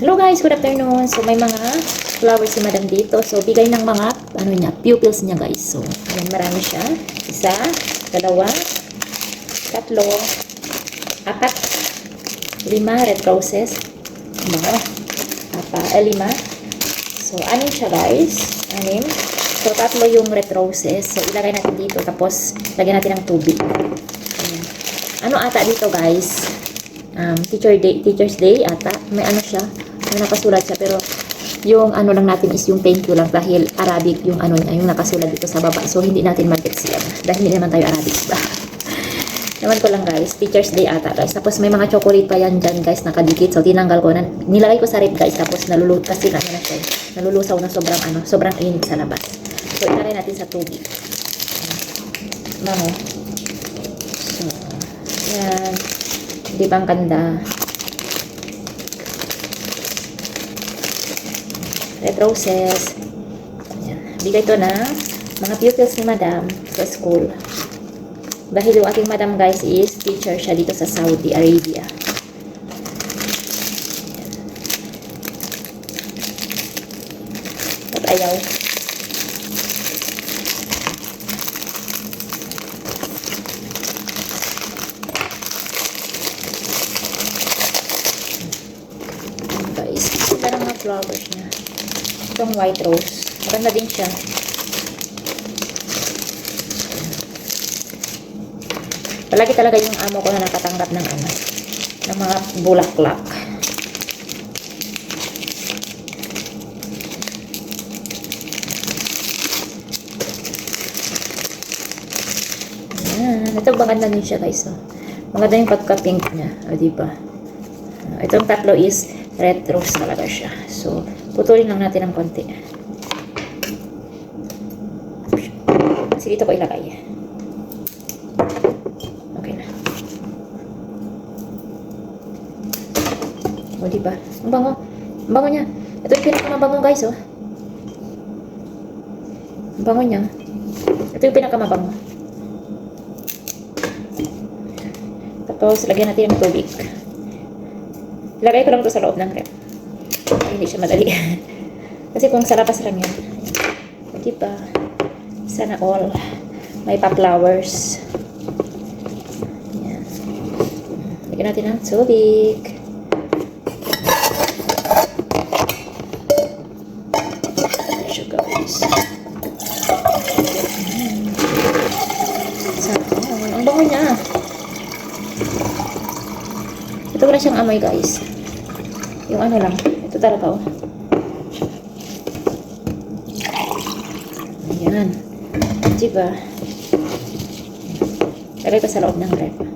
Hello guys, good afternoon. So may mga flowers si madam dito. So bigay ng mga ano niya, pupils niya guys. So ayan, marami siya. Isa, dalawa, tatlo, apat, lima red roses. Mga, apat, eh, lima. So anim siya guys. Anim. So tatlo yung red roses. So ilagay natin dito. Tapos lagyan natin ng tubig. Ayan. Ano ata dito guys? Um, teacher day, teacher's day ata. May ano siya, may nakasulat siya pero yung ano lang natin is yung thank you lang dahil Arabic yung ano niya, yung nakasulat dito sa baba. So hindi natin mag-gets yan dahil hindi naman tayo Arabic ba. Naman ko lang guys, teacher's day ata guys. Tapos may mga chocolate pa yan dyan guys nakadikit. So tinanggal ko na, nilagay ko sa rip guys tapos nalulu kasi ano na siya, nalulusaw na sobrang ano, sobrang init sa labas. So ilagay natin sa tubig. Bango. So, yan. Di ba ang ganda? Red roses. Ayan. Bigay to na mga pupils ni madam sa school. Dahil yung ating madam guys is teacher siya dito sa Saudi Arabia. At ayaw. guys. Ganda ng mga flowers niya. Itong white rose. Maganda din siya. Palagi talaga yung amo ko na nakatanggap ng ano, ng mga bulaklak. Ayan. Ito maganda din siya guys. Oh. Maganda yung pagka-pink niya. O, diba? Itong tatlo is red rose talaga siya. So, putulin lang natin ng konti. Kasi dito ko ilagay. Okay na. O, diba? Ang bango. Ang bango niya. Ito yung pinakamabango guys, oh. Ang bango niya. Ito yung pinakamabango. Tapos, lagyan natin ng tubig. Lagay ko lang to sa loob ng rep. Ay, hindi siya madali. Kasi kung sa labas lang yan. O, diba? Sana all. May pa-flowers. Yan. Lagyan natin ng tubig. Ayan siya, guys. Ayan. Sana. Ito wala siyang amoy guys. Yung ano lang. Ito talaga oh. Ayan. Diba? Lagay ko sa loob ng rep.